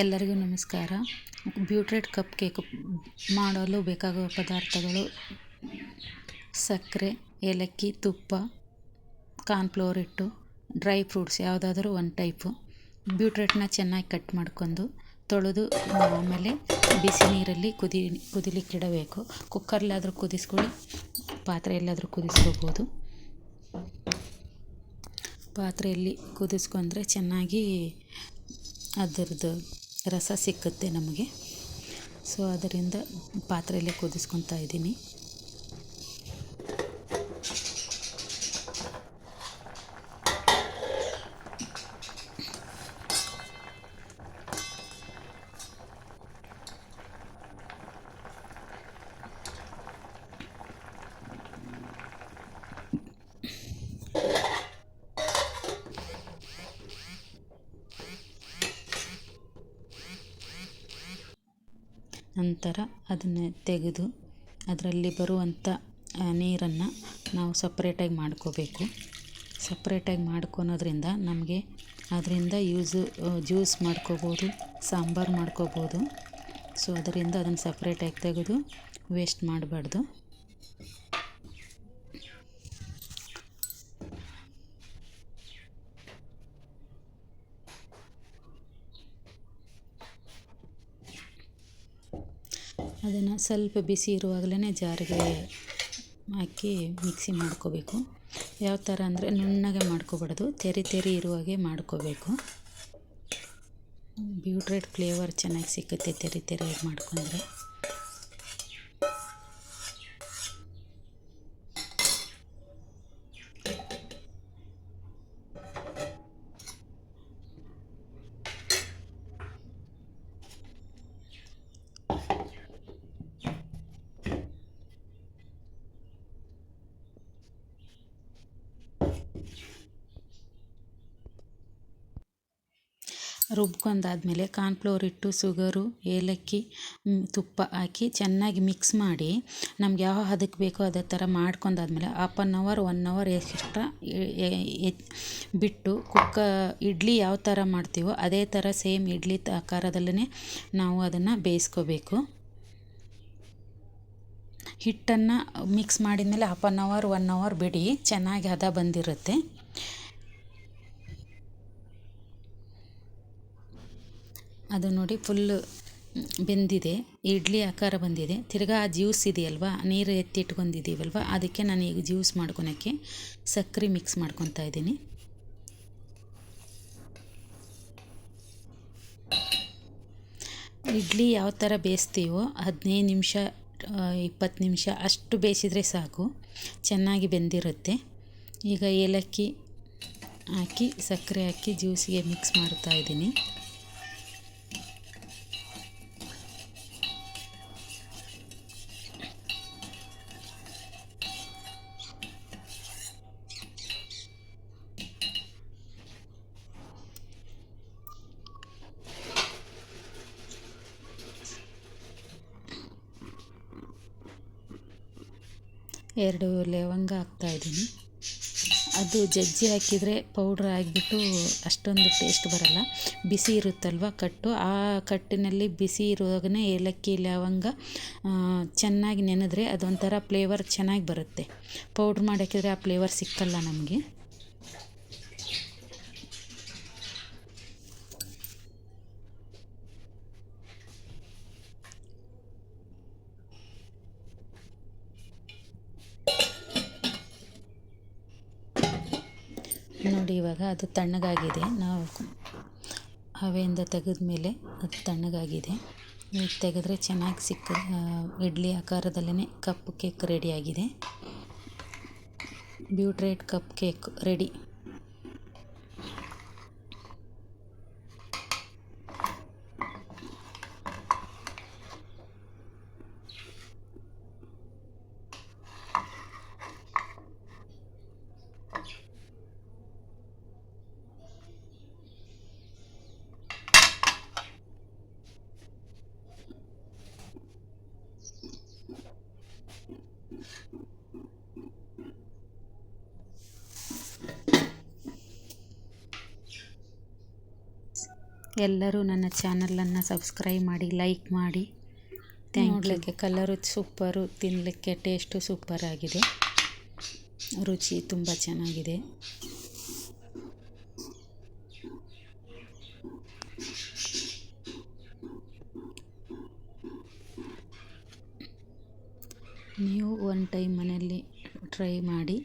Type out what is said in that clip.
ಎಲ್ಲರಿಗೂ ನಮಸ್ಕಾರ. ಬ್ಯೂಟ್ರೇಟ್ cup cake ಮಾಡಲು ಬೇಕಾಗುವ ಪದಾರ್ಥಗಳು ಸಕ್ಕರೆ, ಏಲಕ್ಕಿ, ತುಪ್ಪ, ಕಾರ್ನ್ಫ್ಲೋರ್ ಇಟ್ಟು ಡ್ರೈ ಫ್ರೂಟ್ಸ್, ಯಾವುದಾದ್ರೂ ಒಂದು ಟೈಪು. ಬ್ಯೂಟ್ರೇಟ್ನ ಚೆನ್ನಾಗಿ ಕಟ್ ಮಾಡ್ಕೊಂಡು ತೊಳೆದು ಆಮೇಲೆ ಬಿಸಿ ನೀರಲ್ಲಿ ಕುದಿ, ಕುದಿಲಿಕ್ಕಿಡಬೇಕು. ಕುಕ್ಕರ್ಲಾದರೂ ಕುದಿಸ್ಕೊಳ್ಳಿ, ಪಾತ್ರೆಯಲ್ಲಾದರೂ ಕುದಿಸ್ಕೋಬೋದು. ಪಾತ್ರೆಯಲ್ಲಿ ಕುದಿಸ್ಕೊಂಡ್ರೆ ಚೆನ್ನಾಗಿ ಅದರದ್ದು ರಸ ಸಿಕ್ಕುತ್ತೆ ನಮಗೆ. ಸೊ ಅದರಿಂದ ಪಾತ್ರೆಯಲ್ಲೇ ಕುದಿಸ್ಕೊತಾ ಇದ್ದೀನಿ. ನಂತರ ಅದನ್ನು ತೆಗೆದು ಅದರಲ್ಲಿ ಬರುವಂಥ ನೀರನ್ನು ನಾವು ಸಪ್ರೇಟಾಗಿ ಮಾಡ್ಕೋಬೇಕು. ಸಪ್ರೇಟಾಗಿ ಮಾಡ್ಕೊಳೋದ್ರಿಂದ ನಮಗೆ ಅದರಿಂದ ಯೂಸು ಜ್ಯೂಸ್ ಮಾಡ್ಕೋಬೋದು, ಸಾಂಬಾರು ಮಾಡ್ಕೋಬೋದು. ಸೊ, ಅದರಿಂದ ಅದನ್ನು ಸಪ್ರೇಟಾಗಿ ತೆಗೆದು ವೇಸ್ಟ್ ಮಾಡಬಾರ್ದು. ಅದನ್ನು ಸ್ವಲ್ಪ ಬಿಸಿ ಇರುವಾಗಲೇ ಜಾರಿಗೆ ಹಾಕಿ ಮಿಕ್ಸಿ ಮಾಡ್ಕೋಬೇಕು. ಯಾವ ಥರ ಅಂದರೆ ನುಣ್ಣಗೆ ಮಾಡ್ಕೋಬಾರ್ದು, ತೆರಿ ತೆರಿ ಇರುವಾಗೆ ಮಾಡ್ಕೋಬೇಕು. ಬ್ಯೂಟ್ರೇಟ್ ಫ್ಲೇವರ್ ಚೆನ್ನಾಗಿ ಸಿಕ್ಕುತ್ತೆ ತೆರಿ ತೆರಿಯಾಗಿ ಮಾಡ್ಕೊಂಡ್ರೆ. ರುಬ್ಕೊಂಡಾದ್ಮೇಲೆ ಕಾರ್ನ್ಫ್ಲೋರ್ ಹಿಟ್ಟು, ಸುಗರು, ಏಲಕ್ಕಿ ತುಪ್ಪ ಹಾಕಿ ಚೆನ್ನಾಗಿ ಮಿಕ್ಸ್ ಮಾಡಿ ನಮ್ಗೆ ಯಾವ ಹದಕ್ಕೆ ಬೇಕೋ ಅದೇ ಥರ ಮಾಡ್ಕೊಂಡಾದ್ಮೇಲೆ half an hour one hour extra ಬಿಟ್ಟು ಕುಕ್ಕ, ಇಡ್ಲಿ ಯಾವ ಥರ ಮಾಡ್ತೀವೋ ಅದೇ ಥರ ಸೇಮ್ ಇಡ್ಲಿ ಆಕಾರದಲ್ಲೇ ನಾವು ಅದನ್ನು ಬೇಯಿಸ್ಕೋಬೇಕು. ಹಿಟ್ಟನ್ನು ಮಿಕ್ಸ್ ಮಾಡಿದ್ಮೇಲೆ half an hour one hour ಬಿಡಿ, ಚೆನ್ನಾಗಿ ಹದ ಬಂದಿರುತ್ತೆ. ಅದು ನೋಡಿ ಫುಲ್ಲು ಬೆಂದಿದೆ. ಇಡ್ಲಿ ಆಕಾರ ಬಂದಿದೆ. ತಿರ್ಗಾ ಆ ಜ್ಯೂಸ್ ಇದೆಯಲ್ವಾ? ನೀರು ಎತ್ತಿಟ್ಕೊಂಡಿದ್ದೀವಲ್ವ? ಅದಕ್ಕೆ ನಾನು ಈಗ ಜ್ಯೂಸ್ ಮಾಡ್ಕೊಳಕ್ಕೆ ಸಕ್ಕರೆ ಮಿಕ್ಸ್ ಮಾಡ್ಕೊತಾ ಇದ್ದೀನಿ. ಇಡ್ಲಿ ಯಾವ ಥರ ಬೇಯಿಸ್ತೀವೋ ಹದಿನೈದು ನಿಮಿಷ ಇಪ್ಪತ್ತು ನಿಮಿಷ ಅಷ್ಟು ಬೇಯಿಸಿದರೆ ಸಾಕು. ಚೆನ್ನಾಗಿ ಬೆಂದಿರುತ್ತೆ. ಈಗ ಏಲಕ್ಕಿ ಹಾಕಿ ಸಕ್ಕರೆ ಹಾಕಿ ಜ್ಯೂಸಿಗೆ ಮಿಕ್ಸ್ ಮಾಡ್ತಾ ಇದ್ದೀನಿ. ಎರಡು ಲವಂಗ ಹಾಕ್ತಾಯಿದ್ದೀನಿ ಅದು ಜಜ್ಜಿ ಹಾಕಿದರೆ ಪೌಡ್ರ್ ಆಗಿಬಿಟ್ಟು ಅಷ್ಟೊಂದು ಟೇಸ್ಟ್ ಬರಲ್ಲ. ಬಿಸಿ ಇರುತ್ತಲ್ವ ಕಟ್ಟು? ಆ ಕಟ್ಟಿನಲ್ಲಿ ಬಿಸಿ ಇರುವಾಗಲೇ ಏಲಕ್ಕಿ ಲವಂಗ ಚೆನ್ನಾಗಿ ನೆನೆದ್ರೆ ಅದೊಂಥರ ಫ್ಲೇವರ್ ಚೆನ್ನಾಗಿ ಬರುತ್ತೆ. ಪೌಡ್ರ್ ಮಾಡಿ ಆ ಫ್ಲೇವರ್ ಸಿಕ್ಕಲ್ಲ ನಮಗೆ. ನೋಡಿ, ಇವಾಗ ಅದು ತಣ್ಣಗಾಗಿದೆ. ನಾವು ಹವೆಯಿಂದ ತೆಗೆದ ಮೇಲೆ ಅದು ತಣ್ಣಗಾಗಿದೆ. ಈಗ ತೆಗೆದ್ರೆ ಚೆನ್ನಾಗಿ ಸಿಕ್ಕ ಇಡ್ಲಿ ಆಕಾರದಲ್ಲೇ ಕಪ್ ಕೇಕ್ ರೆಡಿಯಾಗಿದೆ ಬ್ಯೂಟ್ರೇಟ್ ಕಪ್ ಕೇಕ್ ರೆಡಿ. ಎಲ್ಲರೂ ನನ್ನ ಚಾನಲನ್ನು ಸಬ್ಸ್ಕ್ರೈಬ್ ಮಾಡಿ ಲೈಕ್ ಮಾಡಿ. ನೋಡಲಿಕ್ಕೆ ಕಲರು ಸೂಪರು ತಿನ್ನಲಿಕ್ಕೆ ಟೇಸ್ಟು ಸೂಪರ್ ಆಗಿದೆ ರುಚಿ ತುಂಬ ಚೆನ್ನಾಗಿದೆ. ನೀವು ಒನ್ ಟೈಮ್ ಮನೆಯಲ್ಲಿ ಟ್ರೈ ಮಾಡಿ.